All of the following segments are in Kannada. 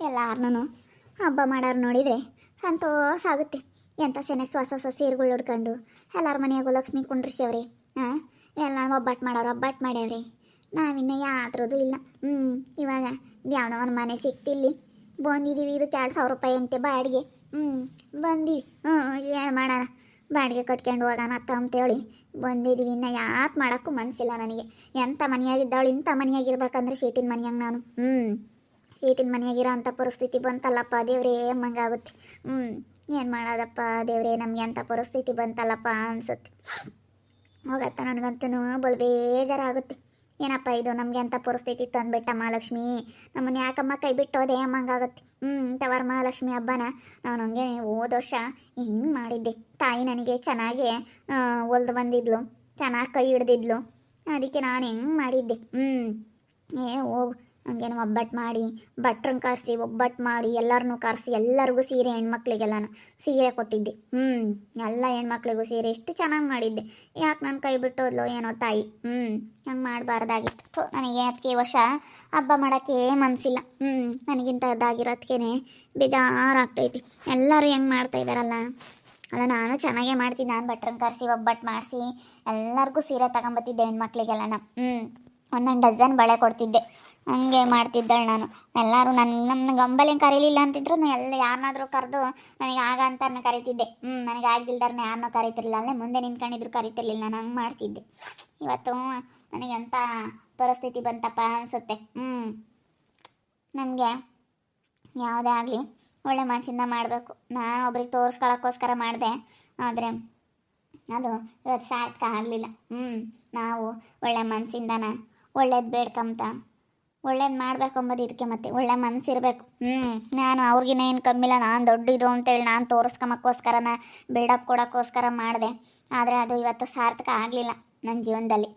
ಎಲ್ಲಾರನೂ ಹಬ್ಬ ಮಾಡೋರು ನೋಡಿದರೆ ಸಂತೋಷ ಆಗುತ್ತೆ. ಎಂಥ ಸೆನಕ್ಕೆ ಹೊಸ ಹೊಸ ಸೀರೆಗಳು ಉಡ್ಕೊಂಡು ಎಲ್ಲರ ಮನೆಯಾಗೂ ಲಕ್ಷ್ಮಿ ಕುಂಡ್ರಿಸ್ಯವ್ರಿ ಹಾಂ ಎಲ್ಲ ಒಬ್ಬಟ್ಟು ಮಾಡೋರು ಒಬ್ಬಟ್ಟು ಮಾಡ್ಯಾವ್ರಿ ನಾವಿನ್ನು ಯಾತ್ರದ್ದು ಇಲ್ಲ. ಹ್ಞೂ ಇವಾಗ ಯಾವುದೋ ಒಂದು ಮನೆ ಸಿಕ್ತಿಲ್ಲಿ ಬಂದಿದ್ದೀವಿ ಇದಕ್ಕೆ ಎರಡು ಸಾವಿರ ರೂಪಾಯಿ ಅಂತೆ ಬಾಡಿಗೆ. ಹ್ಞೂ ಬಂದೀವಿ. ಹ್ಞೂ ಏನು ಮಾಡೋಣ? ಬಾಡಿಗೆ ಕಟ್ಕೊಂಡು ಹೋಗೋಣ ಅತ್ತ ಅಂತೇಳಿ ಬಂದಿದ್ದೀವಿ ಇನ್ನು ಯಾಕೆ ಮಾಡೋಕ್ಕೂ ಮನಸ್ಸಿಲ್ಲ ನನಗೆ. ಎಂಥ ಮನೆಯಾಗಿದ್ದಾವಳು ಇಂಥ ಮನೆಯಾಗಿರ್ಬೇಕಂದ್ರೆ ಸೀಟಿನ ಮನೆಯಾಗ ನಾನು. ಹ್ಞೂ ಸೀಟಿನ ಮನೆಯಾಗಿರೋ ಅಂಥ ಪರಿಸ್ಥಿತಿ ಬಂತಲ್ಲಪ್ಪ ದೇವ್ರೇ ಮಂಗಾಗುತ್ತೆ ಹ್ಞೂ ಏನು ಮಾಡೋದಪ್ಪ ದೇವರೇ ನಮಗೆ ಅಂಥ ಪರಿಸ್ಥಿತಿ ಬಂತಲ್ಲಪ್ಪ ಅನ್ಸುತ್ತೆ. ಹೋಗತ್ತ ನನಗಂತೂ ಬಲ್ ಬೇಜಾರಾಗುತ್ತೆ ಏನಪ್ಪ ಇದು ನಮಗೆ ಅಂಥ ಪರಿಸ್ಥಿತಿ ತಂದುಬಿಟ್ಟ ಮಹಾಲಕ್ಷ್ಮಿ? ನಮ್ಮನ್ನ ಯಾಕಮ್ಮ ಕೈ ಬಿಟ್ಟೋದೆ ಅಮ್ಮಂಗಾಗುತ್ತೆ ಹ್ಞೂ ತವರ ಮಹಾಲಕ್ಷ್ಮಿ ಹಬ್ಬನ ನಾನು ಹಂಗೆ ಹೋದ ವರ್ಷ ಹಿಂಗೆ ಮಾಡಿದ್ದೆ. ತಾಯಿ ನನಗೆ ಚೆನ್ನಾಗಿ ಹೊಲ್ದು ಬಂದಿದ್ಲು, ಚೆನ್ನಾಗಿ ಕೈ ಹಿಡ್ದಿದ್ಲು. ಅದಕ್ಕೆ ನಾನು ಹೆಂಗೆ ಮಾಡಿದ್ದೆ? ಹ್ಞೂ ಏ ಹೋಗು. ಹಂಗೇನು ಒಬ್ಬಟ್ಟು ಮಾಡಿ ಭಟ್ರನ್ನ ಕರೆಸಿ, ಒಬ್ಬಟ್ಟು ಮಾಡಿ ಎಲ್ಲರನ್ನೂ ಕರೆಸಿ, ಎಲ್ಲರಿಗೂ ಸೀರೆ ಹೆಣ್ಮಕ್ಳಿಗೆಲ್ಲನು ಸೀರೆ ಕೊಟ್ಟಿದ್ದೆ. ಹ್ಞೂ ಎಲ್ಲ ಹೆಣ್ಮಕ್ಳಿಗೂ ಸೀರೆ ಎಷ್ಟು ಚೆನ್ನಾಗಿ ಮಾಡಿದ್ದೆ. ಯಾಕೆ ನನ್ನ ಕೈ ಬಿಟ್ಟೋದ್ಲು ಏನೋ ತಾಯಿ. ಹ್ಞೂ ಹಂಗೆ ಮಾಡಬಾರ್ದಾಗಿತ್ತು. ನನಗೆ ಅದಕ್ಕೆ ವರ್ಷ ಹಬ್ಬ ಮಾಡೋಕ್ಕೆ ಮನಸ್ಸಿಲ್ಲ ಹ್ಞೂ ನನಗಿಂತ ಅದಾಗಿರೋದಕ್ಕೇ ಬೇಜಾರಾಗ್ತೈತಿ. ಎಲ್ಲರೂ ಹೆಂಗೆ ಮಾಡ್ತಾ ಇದ್ದಾರಲ್ಲ ಅಲ್ಲ, ನಾನು ಚೆನ್ನಾಗೇ ಮಾಡ್ತೀನಿ ನಾನು ಭಟ್ರನ್ನ ಕರೆಸಿ, ಒಬ್ಬಟ್ಟು ಮಾಡಿಸಿ, ಎಲ್ಲರಿಗೂ ಸೀರೆ ತಗೊಂಬತ್ತಿದ್ದೆ ನಾನು ಹ್ಞೂ ಒಂದೊಂದು ಡಜನ್ ಬಳೆ ಕೊಡ್ತಿದ್ದೆ. ಹಂಗೆ ಮಾಡ್ತಿದ್ದಾಳೆ ನಾನು. ಎಲ್ಲರೂ ನನ್ನ ನನ್ನ ಗಂಬಲೇನು ಕರೀಲಿಲ್ಲ ಅಂತಿದ್ರು ಎಲ್ಲ ಯಾರನ್ನಾದರೂ ಕರೆದು ನನಗೆ ಆಗ ಅಂತ ಕರಿತಿದ್ದೆ. ಹ್ಞೂ ನನಗೆ ಆಗಿಲ್ದಾರನ್ನ ಯಾರನ್ನೂ ಕರಿತಿರ್ಲಿಲ್ಲ. ಅಲ್ಲೇ ಮುಂದೆ ನಿಂತ್ಕೊಂಡಿದ್ರು ಕರಿತಿರ್ಲಿಲ್ಲ. ನಾನು ಹಂಗೆ ಮಾಡ್ತಿದ್ದೆ. ಇವತ್ತು ನನಗೆ ಅಂಥ ಪರಿಸ್ಥಿತಿ ಬಂತಪ್ಪ ಅನಿಸುತ್ತೆ. ಹ್ಞೂ ನಮಗೆ ಯಾವುದೇ ಆಗಲಿ ಒಳ್ಳೆ ಮನಸ್ಸಿಂದ ಮಾಡಬೇಕು. ನಾನು ಒಬ್ರಿಗೆ ತೋರಿಸ್ಕೊಳಕ್ಕೋಸ್ಕರ ಮಾಡಿದೆ. ಆದರೆ ಅದು ಇವತ್ತು ಸಾರ್ಥಕ ಆಗಲಿಲ್ಲ. ಹ್ಞೂ ನಾವು ಒಳ್ಳೆ ಮನಸ್ಸಿಂದನ ಒಳ್ಳೇದು ಬೇಡ್ಕಂತ. ಒಳ್ಳೇದು ಮಾಡ್ಬೇಕು ಅಂಬೋದು ಇದಕ್ಕೆ ಮತ್ತೆ. ಒಳ್ಳೆ ಮನ್ಸಿರ್ಬೇಕು. ಹ್ಞೂ ನಾನು ಅವ್ರಿಗಿನ್ನ ಏನು ಕಮ್ಮಿಲ್ಲ, ನಾನು ದೊಡ್ಡಿದು ಅಂತೇಳಿ ನಾನು ತೋರಿಸ್ಕೊಂಬಕ್ಕೋಸ್ಕರನ ಬಿಲ್ಡಪ್ ಕೊಡೋಕ್ಕೋಸ್ಕರ ಮಾಡಿದೆ. ಆದರೆ ಅದು ಇವತ್ತು ಸಾರ್ಥಕ ಆಗಲಿಲ್ಲ ನನ್ನ ಜೀವನದಲ್ಲಿ.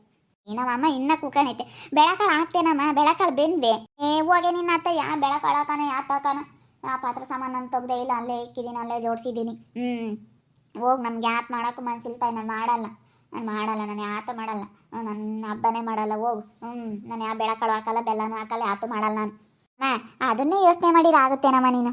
ಏನವಮ್ಮ ಇನ್ನ ಕುಕಣೈತೆ. ಬೆಳಕಾಳು ಹಾಕ್ತೇನಮ್ಮ? ಬೆಳಕಾಳು ಬೆಂದ್ವೆ? ಏ ಹೋಗೆ ನಿನ್ನ ಅತ್ತ ಯಾ, ಬೆಳಕಾಳು ಹಾಕಾನ ಯಾ ತಾಕಾನ ಆ ಪಾತ್ರ ಸಾಮಾನು ನಾನು ತೆಗ್ದೇ ಇಲ್ಲ, ಅಲ್ಲೇ ಇಕ್ಕಿದ್ದೀನಿ ಅಲ್ಲೇ ಜೋಡಿಸಿದ್ದೀನಿ. ಹ್ಞೂ ಹೋಗಿ ನಮ್ಗೆ ಯಾಕೆ ಮಾಡೋಕ್ಕೂ ಮನ್ಸಿಲ್ತಾ ನಾನು ಮಾಡಲ್ಲ. ನಾನು ಮಾಡಲ್ಲ, ನಾನು ಯಾತು ಮಾಡಲ್ಲ. ನನ್ನ ಹಬ್ಬನೇ ಮಾಡಲ್ಲ ಹೋಗು ಹ್ಞೂ ನಾನು ಯಾವ ಬೆಳಕಾಳು ಹಾಕಲ್ಲ, ಬೆಲ್ಲನೂ ಹಾಕಲ್ಲ, ಯಾತು ಮಾಡಲ್ಲ ನಾನು. ಹಾಂ ಅದನ್ನೇ ಯೋಚನೆ ಮಾಡಿದ್ರೆ ಆಗುತ್ತೇನಮ್ಮ ನೀನು?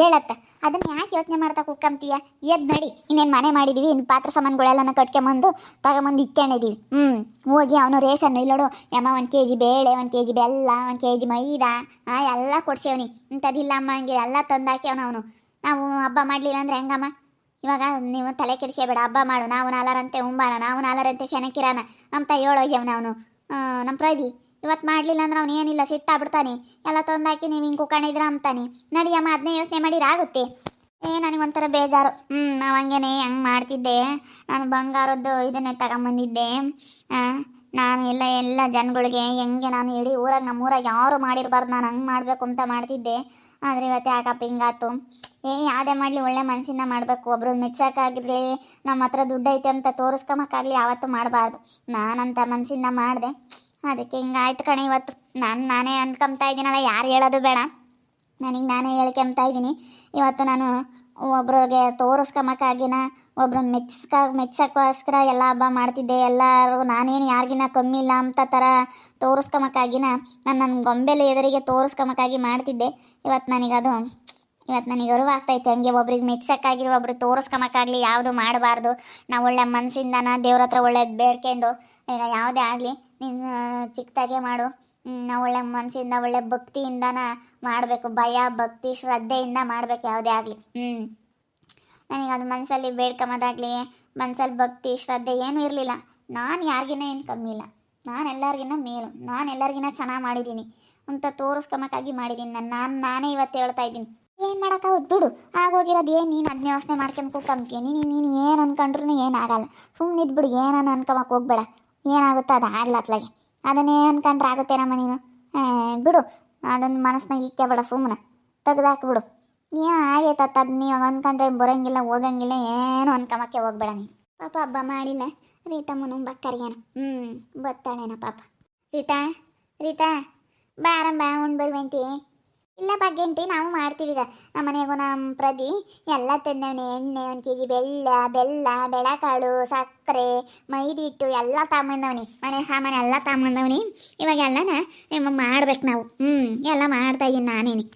ಹೇಳತ್ತ. ಅದನ್ನು ಯಾಕೆ ಯೋಚನೆ ಮಾಡ್ತಾ ಕುಕ್ಕಂತೀಯ ಎದ್ದು ನಡಿ, ಇನ್ನೇನು ಮನೆ ಮಾಡಿದೀವಿ ಇನ್ನು ಪಾತ್ರ ಸಾಮಾನುಗಳೆಲ್ಲನ ಕಟ್ಕೊಂಬಂದು ತಗೊಂಬಂದು ಇಕ್ಕೊಂಡಿದ್ದೀವಿ ಹ್ಞೂ ಹೋಗಿ ಅವನು ರೇಸನ್ನು ಇಲ್ಲೋಡು ಯಮ್ಮ ಒಂದು ಕೆ ಜಿ ಬೇಳೆ, ಒಂದು ಕೆ ಜಿ ಬೆಲ್ಲ, ಒಂದು ಕೆ ಜಿ ಮೈದಾ ಎಲ್ಲ ಕೊಡ್ಸೇವನಿ. ಇಂಥದ್ದಿಲ್ಲ ಅಮ್ಮ ಹಂಗೆ, ಎಲ್ಲ ತಂದಾಕ್ಯವನು ಅವನು. ನಾವು ಹಬ್ಬ ಮಾಡಲಿಲ್ಲ ಅಂದ್ರೆ ಹೆಂಗಮ್ಮ? ಇವಾಗ ನೀವು ತಲೆ ಕೆಡಿಸ್ಬೇಡ ಹಬ್ಬ ಮಾಡು ನಾವು ನಾಲರಂತೆ ಉಂಬಾನ ನಾವು ನಾಲರಂತೆ ಶನಕಿರಾನ, ಅಂತ ಹೇಳೋಗ್ಯವ ಅವನು. ನಮ್ಮ ಪ್ರದಿ ಇವತ್ತು ಮಾಡಲಿಲ್ಲ ಅಂದ್ರೆ ಅವ್ನು ಏನಿಲ್ಲ ಸಿಟ್ಟಾಗ್ಬಿಡ್ತಾನೆ ಎಲ್ಲ ತಂದಾಕಿ ನೀವು ಹಿಂಗೆ ಕುಕಣಿದ್ರ ಅಂತಾನೆ. ನಡಿಯಮ್ಮ ಅದನ್ನೇ ಯೋಚನೆ ಮಾಡಿರಾಗುತ್ತೆ ಏ ನನಗೊಂಥರ ಬೇಜಾರು. ಹ್ಞೂ ನಾವು ಹಂಗೇನೆ ಹಂಗೆ ಮಾಡ್ತಿದ್ದೆ. ನಾನು ಬಂಗಾರದ್ದು ಇದನ್ನೇ ತಗೊಂಬಂದಿದ್ದೆ. ನಾನು ಎಲ್ಲ ಎಲ್ಲ ಜನಗಳಿಗೆ ಹೆಂಗೆ ನಾನು ಇಡೀ ಊರಾಗ ನಮ್ಮ ಊರಾಗ ಯಾರು ಮಾಡಿರಬಾರ್ದು, ನಾನು ಹಂಗೆ ಮಾಡಬೇಕು ಅಂತ ಮಾಡ್ತಿದ್ದೆ. ಆದರೆ ಇವತ್ತು ಯಾಕಪ್ಪ ಹಿಂಗಾತು ಏ, ಯಾವುದೇ ಮಾಡಲಿ, ಒಳ್ಳೆ ಮನಸ್ಸಿಂದ ಮಾಡಬೇಕು. ಒಬ್ರು ಮೆಚ್ಚಕ್ಕಾಗಿರಲಿ ನಮ್ಮ ಹತ್ರ ದುಡ್ಡು ಐತೆ ಅಂತ ತೋರಿಸ್ಕೊಂಬಕ್ಕಾಗಲಿ ಯಾವತ್ತೂ ಮಾಡಬಾರ್ದು. ನಾನಂತ ಮನಸ್ಸಿಂದ ಮಾಡಿದೆ. ಅದಕ್ಕೆ ಹಿಂಗಾಯ್ತು ಕಣೆ ಇವತ್ತು. ನಾನು, ನಾನೇ ಅನ್ಕೊಂತಾ ಇದ್ದೀನಲ್ಲ, ಯಾರು ಹೇಳೋದು ಬೇಡ. ನನಗೆ ನಾನೇ ಹೇಳ್ಕೊಂತ ಇದ್ದೀನಿ. ಇವತ್ತು ನಾನು ಒಬ್ರಿಗೆ ತೋರಿಸ್ಕೊಂಬಕ್ಕಾಗಿನ ಒಬ್ರನ್ನ ಮೆಚ್ಸ್ಕ ಮೆಚ್ಚಕ್ಕೋಸ್ಕರ ಎಲ್ಲ ಹಬ್ಬ ಮಾಡ್ತಿದ್ದೆ. ಎಲ್ಲರೂ ನಾನೇನು ಯಾರಿಗಿನ ಕಮ್ಮಿ ಇಲ್ಲ ಅಂತ ಥರ ತೋರಿಸ್ಕೊಂಬಕ್ಕಾಗಿನ ನಾನು ನನ್ನ ಗೊಂಬೆಲೆ ಎದುರಿಗೆ ತೋರಿಸ್ಕೊಂಬಕ್ಕಾಗಿ ಮಾಡ್ತಿದ್ದೆ. ಇವತ್ತು ನನಗದು ಇವತ್ತು ನನಗೆ ಅರಿವಾಗ್ತೈತೆ ಹಂಗೆ ಒಬ್ರಿಗೆ ಮೆಚ್ಚಕ್ಕಾಗಿ ಒಬ್ರಿಗೆ ತೋರಿಸ್ಕೊಂಬಕ್ಕಾಗಲಿ ಯಾವುದು ಮಾಡಬಾರ್ದು. ನಾವು ಒಳ್ಳೆ ಮನಸ್ಸಿಂದನ ದೇವ್ರ ಹತ್ರ ಒಳ್ಳೇದು ಬೇಡ್ಕೊಂಡು ಈಗ ಯಾವುದೇ ಆಗಲಿ ನೀನು ಚಿಕ್ಕದಾಗೆ ಮಾಡು. ನಾವು ಒಳ್ಳೆ ಮನಸ್ಸಿಂದ ಒಳ್ಳೆ ಭಕ್ತಿಯಿಂದನ ಮಾಡಬೇಕು. ಭಯ, ಭಕ್ತಿ, ಶ್ರದ್ಧೆಯಿಂದ ಮಾಡಬೇಕು ಯಾವುದೇ ಆಗಲಿ. ಹ್ಞೂ ನನಗೆ ಅದು ಮನಸ್ಸಲ್ಲಿ ಬೇಡ್ಕೊಂಬೋದಾಗಲಿ ಮನಸ್ಸಲ್ಲಿ ಭಕ್ತಿ, ಶ್ರದ್ಧೆ ಏನೂ ಇರಲಿಲ್ಲ. ನಾನು ಯಾರಿಗಿನ ಏನು ಕಮ್ಮಿ ಇಲ್ಲ. ನಾನು ಎಲ್ಲರಿಗಿನ್ನ ಮೇಲು. ನಾನು ಎಲ್ಲರಿಗಿನ್ನ ಚೆನ್ನಾಗಿ ಮಾಡಿದ್ದೀನಿ ಅಂತ ತೋರಿಸ್ಕೊಂಬಕ್ಕಾಗಿ ಮಾಡಿದ್ದೀನಿ ನಾನು ನಾನು, ನಾನೇ ಇವತ್ತು ಹೇಳ್ತಾ ಇದ್ದೀನಿ. ಏನು ಮಾಡೋಕ್ಕಾಗೋದು ಬಿಡು. ಆಗೋಗಿರೋದು ಏನು ನೀನು ಅದನ್ನ ಯೋಚನೆ ಕೂತ್ಕೊಂತೀಯ ನೀನು ನೀನು ಏನು ಅನ್ಕೊಂಡ್ರು ಏನಾಗಲ್ಲ ಸುಮ್ಮನೆ ಇದ್ಬಿಡು. ಏನನ್ನ ಅನ್ಕೊಂಬಕ್ಕೆ ಹೋಗ್ಬೇಡ. ಏನಾಗುತ್ತೋ ಅದು ಆಗಲ್ಲ ಅತ್ಲಾಗೆ. ಅದನ್ನೇ ಅನ್ಕೊಂಡ್ರೆ ಆಗುತ್ತೇನಮ್ಮ ನೀನು? ಬಿಡು. ಅದನ್ನು ಮನಸ್ಸಿನಾಗ ಇಕ್ಕೆ ಬೇಡ ಸುಮ್ಮನೆ ತೆಗ್ದಾಕ್ಬಿಡು. ಏನು ಆಗೈತತ್ತ ಅದು ನೀವು ಅನ್ಕೊಂಡ್ರೆ ಬರೋಂಗಿಲ್ಲ, ಹೋಗಂಗಿಲ್ಲ, ಏನು ಅನ್ಕೊಂಬಕ್ಕೆ ಹೋಗ್ಬೇಡ ನೀನು. ಪಾಪ ಹಬ್ಬ ಮಾಡಿಲ್ಲ ಮುನು ಬಕ್ಕರಿಗೇನು ಹ್ಞೂ ಬತ್ತಾಳೇನ ಪಾಪ. ರೀತಾ ರೀತಾ ಬಾರಮ್ಮ ಉಂಡು ಬರುವಂತಿ ಇಲ್ಲ ಬಗ್ಗೆಂಟಿ ನಾವು ಮಾಡ್ತೀವಿ ಈಗ. ನಮ್ಮ ಮನೆಗೂ ನಮ್ಮ ಪ್ರದಿ ಎಲ್ಲ ತಂದವನಿ, ಎಣ್ಣೆ ಒಂದು ಕೆ ಜಿ ಬೆಲ್ಲ ಬೆಲ್ಲ, ಬೆಳಕಾಳು, ಸಕ್ಕರೆ ಮೈದಿ ಹಿಟ್ಟು ಎಲ್ಲ ತಗೊಂಬಂದವನಿ. ಮನೆ ಸಾಮಾನು ಎಲ್ಲ ತಗೊಂಬಂದವನಿ. ಇವಾಗ ಎಲ್ಲನ ಮಾಡ್ಬೇಕು ನಾವು. ಹ್ಞೂ ಎಲ್ಲ ಮಾಡ್ತಾ ಇದ್ದೀನಿ ನಾನೇನಿ.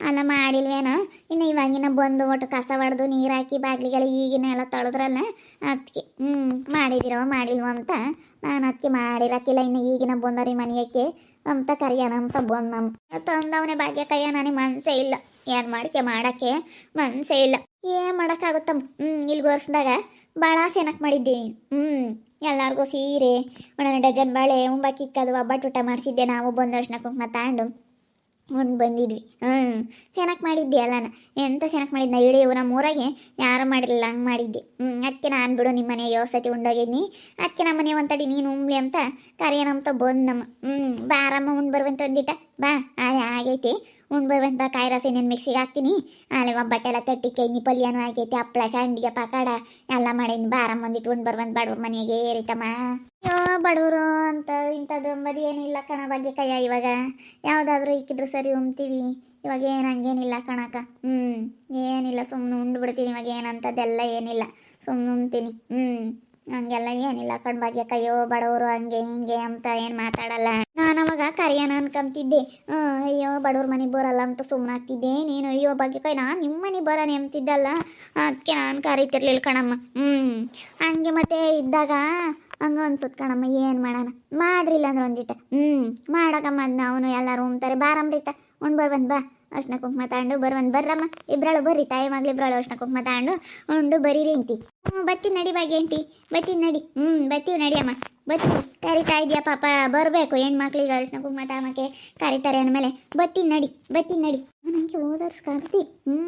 ಅಲ್ಲ ಮಾಡಿಲ್ವೇನೋ? ಇನ್ನು ಇವಾಗಿನ ಬಂದು ಒಟ್ಟು ಕಸ ಹೊಡೆದು ನೀರು ಹಾಕಿ ಬಾಗಿಲಿಗೆಲ್ಲ ಈಗಿನ ಎಲ್ಲ ತೊಳೆದ್ರಲ್ಲ ಅದಕ್ಕೆ ಹ್ಞೂ ಮಾಡಿದಿರೋ ಮಾಡಿಲ್ವೋ ಅಂತ ನಾನು ಅದಕ್ಕೆ ಮಾಡಿರಕ್ಕಿಲ್ಲ. ಇನ್ನು ಈಗಿನ ಬಂದರಿ ಮನೆಯಕ್ಕೆ ಅಂತ ಕರಿಯೋಣ ಅಂತ ಬಂದಮ್ ತಂದವನೇ ಭಾಗ್ಯ ಕೈಯ ನನಗೆ ಮನಸ್ಸೇ ಇಲ್ಲ. ಏನು ಮಾಡಕ್ಕೆ ಮಾಡೋಕ್ಕೆ ಮನಸ್ಸೇ ಇಲ್ಲ. ಏನು ಮಾಡೋಕ್ಕಾಗುತ್ತಮ್ಮ? ಹ್ಞೂ ಇಲ್ಲಿ ಗೋರ್ಸ್ದಾಗ ಭಾಳ ಸೆನಕ್ ಮಾಡಿದ್ದೆ. ಹ್ಞೂ ಎಲ್ಲರಿಗೂ ಸೀರೆ ಒಂದೊಂದು ಡಜನ್ ಬಾಳೆ ಉಂಬಕ್ಕಿಕ್ಕದು ಒಬ್ಬಟ್ಟು ಊಟ ಮಾಡಿಸಿದ್ದೆ. ನಾವು ಬಂದ ತಕ್ಷಣ ಕುಂಕುಮ ತಗೊಂಡು ಒಂದು ಬಂದಿದ್ವಿ. ಹ್ಞೂ ಚೆನ್ನಾಗಿ ಮಾಡಿದ್ದೆ ಅಲ್ಲನ ಎಂತ ಚೆನ್ನಾಗಿ ಮಾಡಿದ್ನ ಹೇಳಿ ನಮ್ಮ ಊರಾಗೆ ಯಾರು ಮಾಡಿರಲಿಲ್ಲ, ಹಂಗೆ ಮಾಡಿದ್ದೆ. ಹ್ಞೂ ಅದಕ್ಕೆ ನಾನು ಬಿಡು ನಿಮ್ಮ ಮನೆಗೆ ಯೋಸತಿ ಉಂಡೋಗಿದ್ನಿ ಅದಕ್ಕೆ ನಮ್ಮ ಮನೆ ಒಂತಡಿ ನೀನು ಉಂಬ್ಲಿ ಅಂತ ಕರೆಯೋಣ ಅಂತ ಬಂದು ನಮ್ಮ ಹ್ಞೂ ಬಾರಮ್ಮ ಉಂಡು ಬರುವಂತ ಅಂದಿಟ್ಟ ಬಾ ಅದೇ ಆಗೈತಿ. ಉಂಡು ಬರುವಂತ ಬಾ ಕಾಯಿ ರಸ ಇನ್ನೇನು ಮಿಕ್ಸಿಗೆ ಹಾಕ್ತೀನಿ. ಅಲ್ಲಿ ಒಬ್ಬಟ್ಟೆ ಎಲ್ಲ ತಟ್ಟಿ ಕೈನಿ ಪಲ್ಯನು ಆಗೈತಿ ಹಪ್ಳ ಸಂಡಿಗೆ ಪಕಾಡ ಎಲ್ಲ ಮಾಡೀನಿ ಬಾರಮ್ಮ ಒಂದಿಟ್ಟು ಉಂಡು ಬರುವಂತ ಬಡವ್ರ ಮನೆಗೆ ಏರಿತಮ್ಮ. ಅಯ್ಯೋ ಬಡವರು ಅಂತ ಇಂಥದ್ದು ಅಂಬದು ಏನಿಲ್ಲ ಕಣ ಬಗ್ಗೆ ಕೈಯ ಇವಾಗ. ಯಾವುದಾದ್ರೂ ಇಕ್ಕಿದ್ರು ಸರಿ ಉಮ್ತೀವಿ. ಇವಾಗ ಏನು ಹಂಗೇನಿಲ್ಲ ಕಣಕ ಹ್ಞೂ ಏನಿಲ್ಲ ಸುಮ್ಮನೆ ಉಂಡು ಬಿಡ್ತೀನಿ ಇವಾಗ ಏನಂತದೆಲ್ಲ ಏನಿಲ್ಲ. ಸುಮ್ಮನೆ ಉಣ್ತೀನಿ ಹ್ಞೂ ಹಂಗೆಲ್ಲ ಏನಿಲ್ಲ ಕಣ್ ಭಾಗ್ಯ ಕೈಯೋ ಬಡವರು ಹಂಗೆ ಹಿಂಗೆ ಅಂತ ಏನು ಮಾತಾಡಲ್ಲ. ನಾನು ಅವಾಗ ಕರಿಯೋಣ ಅನ್ಕೊಂತಿದ್ದೆ. ಅಯ್ಯೋ, ಬಡವ್ರ ಮನೆಗೆ ಬರಲ್ಲ ಅಂತ ಸುಮ್ಮನೆ ಆಗ್ತಿದ್ದೆ. ನೀನು ಅಯ್ಯೋ ಭಾಗ್ಯ ಕೈ ನಾನು ನಿಮ್ಮ ಮನೆ ಬರೋಣ ಎಂತಿದ್ದಲ್ಲ ಅದಕ್ಕೆ ನಾನು ಕರಿತಿರ್ಲಿಲ್ಲ ಕಣಮ್ಮ. ಹ್ಞೂ ಹಂಗೆ ಮತ್ತೆ ಇದ್ದಾಗ ಹಂಗ ಅನ್ಸುತ್ತೆ ಕಣಮ್ಮ, ಏನು ಮಾಡೋಣ? ಮಾಡ್ರಿಲ್ಲ ಅಂದ್ರೆ ಒಂದಿಟ. ಹ್ಞೂ ಮಾಡಕಮ್ಮ ಅದ್ನ ಅವನು ಎಲ್ಲರೂ ಉಣ್ತಾರೆ ಬಾರಮ್ರಿತ ಉಣ್ ಬಂದ್ ಬಾ. ಅರ್ಶಿನ ಕುಂಕುಮ ತಗೊಂಡು ಬರುವಂದು ಬರ್ರಮ್ಮ. ಇಬ್ಬರಳು ಬರ್ರಿ, ತಾಯಿ ಮಗಳು ಇಬ್ಬರಳು ಅರ್ಶಿನ ಕುಂಕುಮ ತಗೊಂಡು ಉಂಡು ಬರೀರಿ ಅಂತಿ ಹ್ಞೂ ಬತ್ತಿ ನಡಿ ಬಾಗಿ ಅಂಟಿ ಬತ್ತಿ ನಡಿ. ಹ್ಞೂ ಬತ್ತೀವಿ ನಡಿಯಮ್ಮ. ಬತ್ತಿ ಕರಿತಾ ಇದೆಯಾ ಪಾಪ, ಬರಬೇಕು ಹೆಣ್ಮಕ್ಳಿಗೆ ಅರ್ಶಿನ ಕುಂಕುಮ ತಾಮಕ್ಕೆ ಕರಿತಾರೆ ಅಂದಮೇಲೆ ಬತ್ತಿ ನಡಿ ಬತ್ತಿ ನಡಿ. ನನಗೆ ಓದರ್ಸ್ ಕರ್ತಿ ಹ್ಞೂ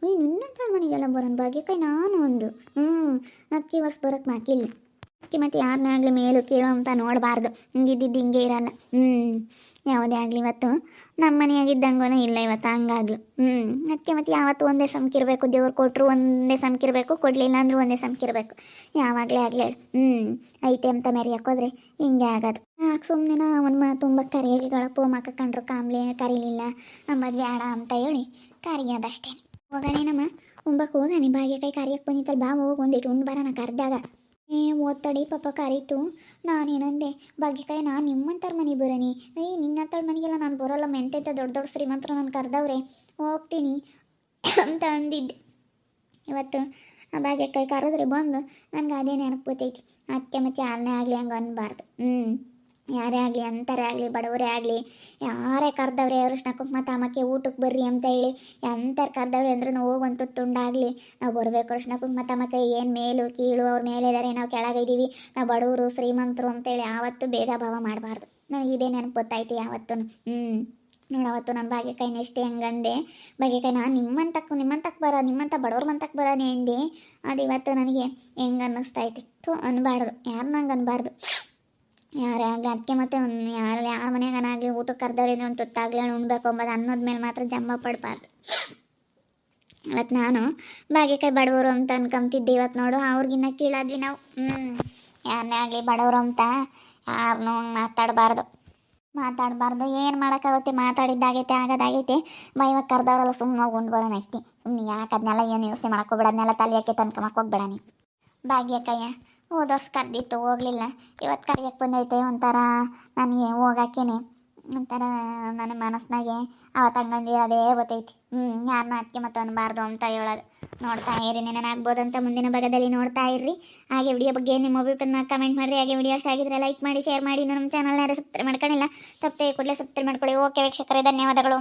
ಹುಯ್, ನಿನ್ನ ಮನೆಗೆಲ್ಲ ಬರೋನ್ ಭಾಗ್ಯಕ್ಕೆ ನಾನು ಒಂದು. ಹ್ಞೂ ಅಕ್ಕಿ ವರ್ಷ ಬರೋಕ್ಕೆ ಮಾಕಿಲ್ಲ ಅಕ್ಕಿ ಮತ್ತೆ ಯಾರನ್ನೇ ಆಗಲಿ ಮೇಲೂ ಕೇಳೋ ಅಂತ ನೋಡಬಾರ್ದು. ಹಿಂಗಿದ್ದಿದ್ದು ಹಿಂಗೆ ಇರಲ್ಲ. ಹ್ಞೂ ಯಾವುದೇ ಆಗಲಿ ಇವತ್ತು ನಮ್ಮ ಮನೆಯಾಗಿದ್ದಂಗೂ ಇಲ್ಲ ಇವತ್ತು ಹಂಗಾಗ್ಲು ಹ್ಞೂ ಅದಕ್ಕೆ ಮತ್ತೆ ಯಾವತ್ತು ಒಂದೇ ಸಮಕಿರಬೇಕು ದೇವ್ರು ಕೊಟ್ಟರು ಒಂದೇ ಸಮಕಿರಬೇಕು ಕೊಡಲಿಲ್ಲ ಅಂದ್ರೆ ಒಂದೇ ಸಮಕಿರಬೇಕು ಯಾವಾಗಲೇ ಆಗಲಿ ಹ್ಞೂ ಐತೆ ಅಂತ ಮೆರೆಯಕ್ಕೋದ್ರೆ ಹಿಂಗೆ ಆಗೋದು. ಯಾಕೆ ಸುಮ್ಮನೆ ಅವನ ತುಂಬ ಕರಿಯಗಳಪ್ಪು ಮಕ್ಕ ಕಂಡ್ರು ಕಾಮ್ಲೆ ಕರೀಲಿಲ್ಲ. ನಮ್ಮದು ಬೇಡ ಅಂತ ಹೇಳಿ ಕರಿಯೋದಷ್ಟೇ ಹೋಗೋಣೇನಮ್ಮ. ಉಂಬಕ್ಕೆ ಹೋಗೋಣ ಭಾಗ್ಯ ಕೈ ಕರಿಯಕ್ಕೆ ಬಂದಿತ್ತಲ್ಲ, ಬಾ ಹೋಗಿ ಒಂದಿಟ್ಟು ಉಂಡು ಬರೋಣ ಕರ್ದಾಗ ಏ ಓದ್ತಡಿ ಪಾಪ ಕರೀತು. ನಾನೇನಂದೆ ಭಾಗ್ಯಕಾಯಿ ನಾನು ನಿಮ್ಮಂತರ ಮನೆಗೆ ಬರೋನಿ. ಏಯ್ ನಿನ್ನಂಥವ್ರ ಮನೆಗೆಲ್ಲ ನಾನು ಬರೋಲ್ಲ, ಮೆಂತೆಂತ ದೊಡ್ಡ ದೊಡ್ಡ ಶ್ರೀಮಂತ್ರ ನಾನು ಕರೆದವ್ರೆ. ಹೋಗ್ತೀನಿ ಅಂತ ಅಂದಿದ್ದೆ. ಇವತ್ತು ಆ ಭಾಗ್ಯಕಾಯಿ ಕರೆದ್ರೆ ಬಂದು ನನಗೆ ಅದೇ ನೆನಪು ಗೊತ್ತೈತಿ ಅದಕ್ಕೆ ಮತ್ತೆ ಯಾರನ್ನೇ ಆಗಲಿ ಹಂಗೆ ಅನ್ನಬಾರ್ದು ಹ್ಞೂ ಯಾರೇ ಆಗಲಿ ಅಂತಾರೆ ಆಗಲಿ, ಬಡವರೇ ಆಗಲಿ, ಯಾರೇ ಕರೆದವ್ರೆ ಅರಿಶಿನ ಕುಂಕುಮ ತಾಮಕ್ಕೆ ಊಟಕ್ಕೆ ಬರ್ರಿ ಅಂತ ಹೇಳಿ ಎಂತಾರೆ ಕರೆದವ್ರೆ ಅಂದ್ರೆ ನಾವು ತುಂಡಾಗಲಿ. ನಾವು ಬರಬೇಕು ಅರಿಶಿನ ಕುಂಕುಮ ತಾಮಕ್ಕೆ ಏನು ಮೇಲು, ಕೀಳು, ಅವ್ರ ಮೇಲೆ ಇದ್ದಾರೆ ನಾವು ಕೆಳಗಿದ್ದೀವಿ ನಾವು ಬಡವರು, ಶ್ರೀಮಂತರು ಅಂತೇಳಿ ಯಾವತ್ತೂ ಭೇದ ಭಾವ ಮಾಡಬಾರ್ದು. ನನಗೆ ಇದೇ ನೆನಪು ಗೊತ್ತಾಯ್ತು ಯಾವತ್ತೂ ಹ್ಞೂ ನೋಡವತ್ತು ನನ್ನ ಬಾಗೆಕಾಯಿ ನೆಕ್ಸ್ಟ್ ಹೆಂಗಂದೆ ಬಾಗೆಕಾಯಿ ನಾನು ನಿಮ್ಮಂತಕ್ಕೆ ನಿಮ್ಮಂತಕ್ಕೆ ಬರ, ನಿಮ್ಮಂತ ಬಡವ್ರ ಮಂತಕ್ಕೆ ಬರೋನೆ ಅಂದೆ. ಅದು ಇವತ್ತು ನನಗೆ ಹೆಂಗೆ ಅನ್ನಿಸ್ತೈತಿ ಥೂ, ಅನ್ಬಾರ್ದು. ಯಾರು ನಂಗೆ ಅನ್ಬಾರ್ದು. ಯಾರೇ ಆಗಲಿ ಅದಕ್ಕೆ ಮತ್ತೆ ಒಂದು ಯಾರು, ಯಾರ ಮನೆಗನಾಗಲಿ ಊಟಕ್ಕೆ ಕರೆದವ್ರು ಇದ್ರೆ ಒಂದು ತುತ್ತಾಗಲಿ ಉಣ್ಬೇಕು ಅಂಬೋದು ಅನ್ನೋದ ಮೇಲೆ ಮಾತ್ರ ಜಂಬ ಪಡಬಾರ್ದು. ಇವತ್ತು ನಾನು ಭಾಗ್ಯಕಾಯಿ ಬಡವರು ಅಂತ ಅನ್ಕೊಂತಿದ್ದೆ ಇವತ್ತು ನೋಡು, ಅವ್ರಿಗಿನ್ನ ಕೀಳಾದ್ವಿ ನಾವು. ಹ್ಞೂ ಯಾರನ್ನೇ ಆಗಲಿ ಬಡವರು ಅಂತ ಯಾರನ್ನೂ ಮಾತಾಡಬಾರ್ದು. ಮಾತಾಡಬಾರ್ದು, ಏನು ಮಾಡೋಕ್ಕಾಗುತ್ತೆ? ಮಾತಾಡಿದ್ದಾಗೈತೆ, ಆಗೋದಾಗೈತೆ. ಇವಾಗ ಕರೆದವ್ರಲ್ಲ ಸುಮ್ಮನೆ ಉಂಡು ಬರೋಣ ಅಷ್ಟೇ. ಸುಮ್ಮನೆ ಯಾಕೆ ಅದನ್ನೆಲ್ಲ ಏನು ಯೋಚನೆ ಮಾಡೋಕ್ಕೋಗ್ಬೇಡ ಅದನ್ನೆಲ್ಲ ತಲೆ ಯಾಕೆ ತನ್ಕೊಂಬಕ್ಕೆ ಹೋಗ್ಬೇಡ ನೀ ಭಾಗ್ಯಕ್ಕಯ್ಯ ಹೋದವ್ರ್ಸ್ ಕರೆದಿತ್ತು ಹೋಗಲಿಲ್ಲ. ಇವತ್ತು ಕರೆಯಕ್ಕೆ ಬಂದೈತೆ ಒಂಥರ ನನಗೆ ಹೋಗಕ್ಕೇನೆ ಒಂಥರ ನನ್ನ ಮನಸ್ಸಿನಾಗೆ ಅವತ್ತು ಹಂಗಂಗೆ ಅದೇ ಗೊತ್ತೈತಿ ಹ್ಞೂ ಯಾರನ್ನ ಅದಕ್ಕೆ ಮತ್ತೆ ಅನ್ಬಾರ್ದು ಅಂತ ಹೇಳೋದು ನೋಡ್ತಾ ಇರಿ ಅಂತ ಮುಂದಿನ ಭಾಗದಲ್ಲಿ ನೋಡ್ತಾ ಇರ್ರಿ. ಹಾಗೆ ವಿಡಿಯೋ ಬಗ್ಗೆ ನಿಮ್ಮ ಅಭಿಪ್ರಾಯನ ಕಮೆಂಟ್ ಮಾಡಿರಿ. ಹಾಗೆ ವಿಡಿಯೋ ಇಷ್ಟ ಆಗಿದ್ರೆ ಲೈಕ್ ಮಾಡಿ ಶೇರ್ ಮಾಡಿ. ನಮ್ಮ ಚಾನಲ್ನ ಯಾರು ಸಬ್ಸ್ಕ್ರೈಬ್ ಮಾಡ್ಕೊಂಡಿಲ್ಲ, ತಪ್ಪದೆ ಕೂಡಲೇ ಸಬ್ಸ್ಕ್ರೈಬ್ ಮಾಡ್ಕೊಳ್ಳಿ. ಓಕೆ ವೀಕ್ಷಕರೇ, ಧನ್ಯವಾದಗಳು.